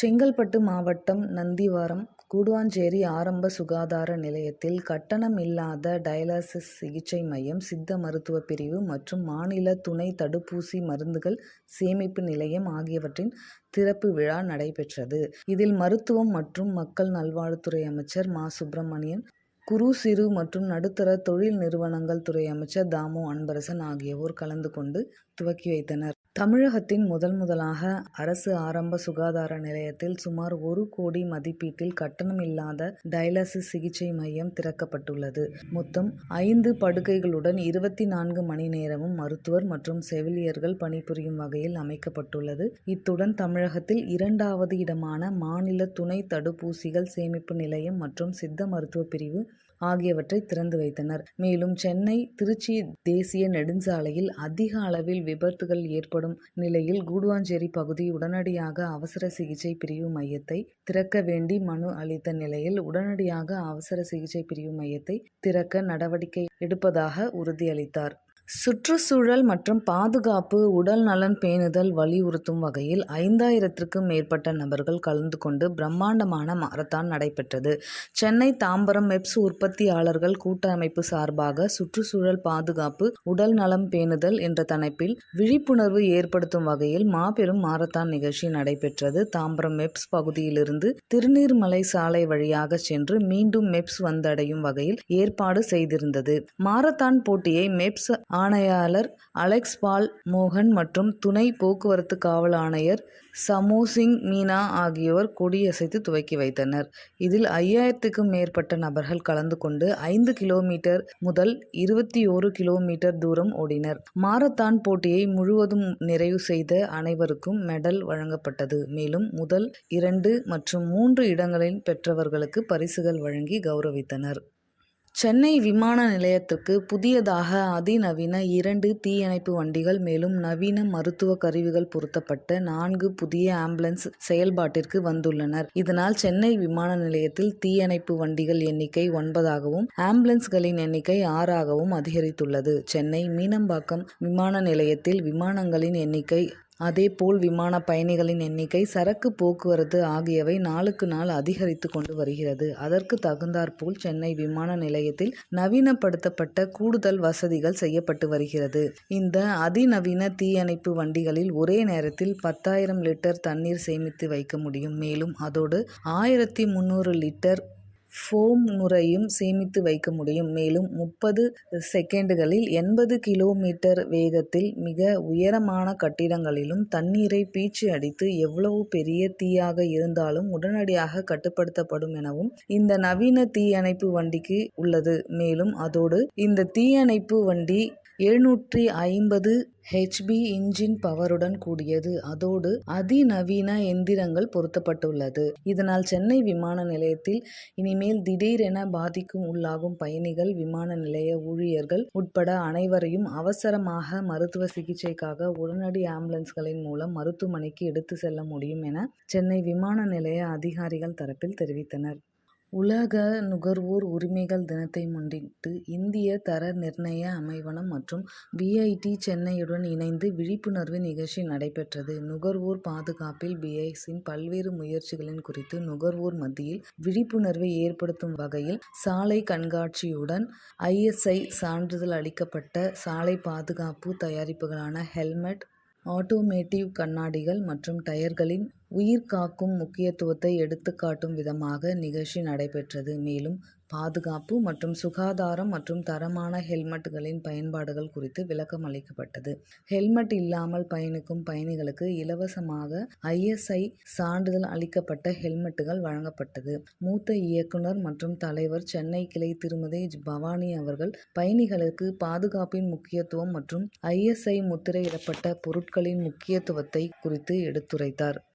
செங்கல்பட்டு மாவட்டம் நந்திவாரம் கூடுவாஞ்சேரி ஆரம்ப சுகாதார நிலையத்தில் கட்டணமில்லாத டயாலிசிஸ் சிகிச்சை மையம் சித்த மருத்துவ பிரிவு மற்றும் மாநில துணை தடுப்பூசி மருந்துகள் சேமிப்பு நிலையம் ஆகியவற்றின் திறப்பு விழா நடைபெற்றது. இதில் மருத்துவம் மற்றும் மக்கள் நல்வாழ்வுத்துறை அமைச்சர் மா. சுப்பிரமணியன் குறு சிறு மற்றும் நடுத்தர தொழில் நிறுவனங்கள் துறை அமைச்சர் தாமு அன்பரசன் ஆகியோர் கலந்து கொண்டு துவக்கி வைத்தனர். தமிழகத்தின் முதல் முதலாக அரசு ஆரம்ப சுகாதார நிலையத்தில் சுமார் ஒரு கோடி மதிப்பீட்டில் கட்டணமில்லாத டயாலிசிஸ் சிகிச்சை மையம் திறக்கப்பட்டுள்ளது. மொத்தம் ஐந்து படுக்கைகளுடன் இருபத்தி நான்கு மணி நேரமும் மருத்துவர் மற்றும் செவிலியர்கள் பணிபுரியும் வகையில் அமைக்கப்பட்டுள்ளது. இத்துடன் தமிழகத்தில் இரண்டாவது இடமான மாநில துணை தடுப்பூசிகள் சேமிப்பு நிலையம் மற்றும் சித்த மருத்துவ பிரிவு ஆகியவற்றை திறந்து வைத்தனர். மேலும் சென்னை திருச்சி தேசிய நெடுஞ்சாலையில் அதிக அளவில் விபத்துகள் ஏற்படும் நிலையில் கூடுவாஞ்சேரி பகுதி உடனடியாக அவசர சிகிச்சை பிரிவு மையத்தை திறக்க வேண்டி மனு அளித்த நிலையில் உடனடியாக அவசர சிகிச்சை பிரிவு மையத்தை திறக்க நடவடிக்கை எடுப்பதாக உறுதியளித்தார். சுற்றுச்சூழல் மற்றும் பாதுகாப்பு உடல் நலன் பேணுதல் வலியுறுத்தும் வகையில் ஐந்தாயிரத்திற்கும் மேற்பட்ட நபர்கள் கலந்து கொண்டு பிரம்மாண்டமான மாரத்தான் நடைபெற்றது. சென்னை தாம்பரம் மெப்ஸ் உற்பத்தியாளர்கள் கூட்டமைப்பு சார்பாக சுற்றுச்சூழல் பாதுகாப்பு உடல் நலம் பேணுதல் என்ற தலைப்பில் விழிப்புணர்வு ஏற்படுத்தும் வகையில் மாபெரும் மாரத்தான் நிகழ்ச்சி நடைபெற்றது. தாம்பரம் மெப்ஸ் பகுதியிலிருந்து திருநீர்மலை சாலை வழியாக சென்று மீண்டும் மெப்ஸ் வந்தடையும் வகையில் ஏற்பாடு செய்திருந்தது. மாரத்தான் போட்டியை மெப்ஸ் ஆணையாளர் அலெக்ஸ் பால் மோகன் மற்றும் துணை போக்குவரத்து காவல் ஆணையர் சமோசிங் மீனா ஆகியோர் கொடியசைத்து துவக்கி வைத்தனர். இதில் ஐயாயிரத்துக்கும் மேற்பட்ட நபர்கள் கலந்து கொண்டு ஐந்து கிலோமீட்டர் முதல் இருபத்தி ஓரு கிலோமீட்டர் தூரம் ஓடினர். மாரத்தான் போட்டியை முழுவதும் நிறைவு செய்த அனைவருக்கும் மெடல் வழங்கப்பட்டது. மேலும் முதல், இரண்டு மற்றும் மூன்று இடங்களில் பெற்றவர்களுக்கு பரிசுகள் வழங்கி கௌரவித்தனர் சென்னை விமான நிலையத்துக்கு புதியதாக அதிநவீன இரண்டு தீயணைப்பு வண்டிகள் மேலும் நவீன மருத்துவ கருவிகள் பொருத்தப்பட்ட நான்கு புதிய ஆம்புலன்ஸ் செயல்பாட்டிற்கு வந்துள்ளனர் இதனால் சென்னை விமான நிலையத்தில் தீயணைப்பு வண்டிகள் எண்ணிக்கை ஒன்பதாகவும் ஆம்புலன்ஸ்களின் எண்ணிக்கை ஆறாகவும் அதிகரித்துள்ளது. சென்னை மீனம்பாக்கம் விமான நிலையத்தில் விமானங்களின் எண்ணிக்கை அதேபோல் விமான பயணிகளின் எண்ணிக்கை சரக்கு போக்குவரத்து ஆகியவை நாளுக்கு நாள் அதிகரித்து கொண்டு வருகிறது. அதற்கு தகுந்தாற்போல் சென்னை விமான நிலையத்தில் நவீனப்படுத்தப்பட்ட கூடுதல் வசதிகள் செய்யப்பட்டு வருகிறது. இந்த அதிநவீன தீயணைப்பு வண்டிகளில் ஒரே நேரத்தில் பத்தாயிரம் லிட்டர் தண்ணீர் சேமித்து வைக்க முடியும். மேலும் அதோடு ஆயிரத்தி முந்நூறு லிட்டர் ஃபோம் நுரையும் சேமித்து வைக்க முடியும். மேலும் முப்பது செகண்டுகளில் எண்பது கிலோமீட்டர் வேகத்தில் மிக உயரமான கட்டிடங்களிலும் தண்ணீரை பீச்சு அடித்து எவ்வளவு பெரிய தீயாக இருந்தாலும் உடனடியாக கட்டுப்படுத்தப்படும் எனவும் இந்த நவீன தீயணைப்பு வண்டிக்கு உள்ளது. மேலும் அதோடு இந்த தீயணைப்பு வண்டி எழுநூற்றி ஐம்பது ஹெச்பி இன்ஜின் பவருடன் கூடியது. அதோடு அதிநவீன எந்திரங்கள் பொருத்தப்பட்டுள்ளது. இதனால் சென்னை விமான நிலையத்தில் இனிமேல் திடீரென பாதிக்கும் உள்ளாகும் பயணிகள் விமான நிலைய ஊழியர்கள் உட்பட அனைவரையும் அவசரமாக மருத்துவ சிகிச்சைக்காக உடனடி ஆம்புலன்ஸ்களின் மூலம் மருத்துவமனைக்கு எடுத்து செல்ல முடியும் என சென்னை விமான நிலைய அதிகாரிகள் தரப்பில் தெரிவித்தனர். உலக நுகர்வோர் உரிமைகள் தினத்தை முன்னிட்டு இந்திய தர நிர்ணய அமைவனம் மற்றும் பிஐடி சென்னையுடன் இணைந்து விழிப்புணர்வு நிகழ்ச்சி நடைபெற்றது. நுகர்வோர் பாதுகாப்பில் பிஐசின் பல்வேறு முயற்சிகளின் குறித்து நுகர்வோர் மத்தியில் விழிப்புணர்வை ஏற்படுத்தும் வகையில் சாலை கண்காட்சியுடன் ஐஎஸ்ஐ சான்றிதழ் அளிக்கப்பட்ட சாலை பாதுகாப்பு தயாரிப்புகளான ஹெல்மெட் ஆட்டோமேட்டிவ் கண்ணாடிகள் மற்றும் டயர்களின் உயிர் காக்கும் முக்கியத்துவத்தை எடுத்துக்காட்டும் விதமாக நிகழ்ச்சி நடைபெற்றது. மேலும் பாதுகாப்பு மற்றும் சுகாதாரம் மற்றும் தரமான ஹெல்மெட்டுகளின் பயன்பாடுகள் குறித்து விளக்கம் அளிக்கப்பட்டது. ஹெல்மெட் இல்லாமல் பயணிக்கும் பயணிகளுக்கு இலவசமாக ஐஎஸ்ஐ சான்றிதழ் அளிக்கப்பட்ட ஹெல்மெட்டுகள் வழங்கப்பட்டது. மூத்த இயக்குனர் மற்றும் தலைவர் சென்னை கிளை திருமதி பவானி அவர்கள் பயணிகளுக்கு பாதுகாப்பின் முக்கியத்துவம் மற்றும் ஐஎஸ்ஐ முத்திரையிடப்பட்ட பொருட்களின் முக்கியத்துவத்தை குறித்து எடுத்துரைத்தார்.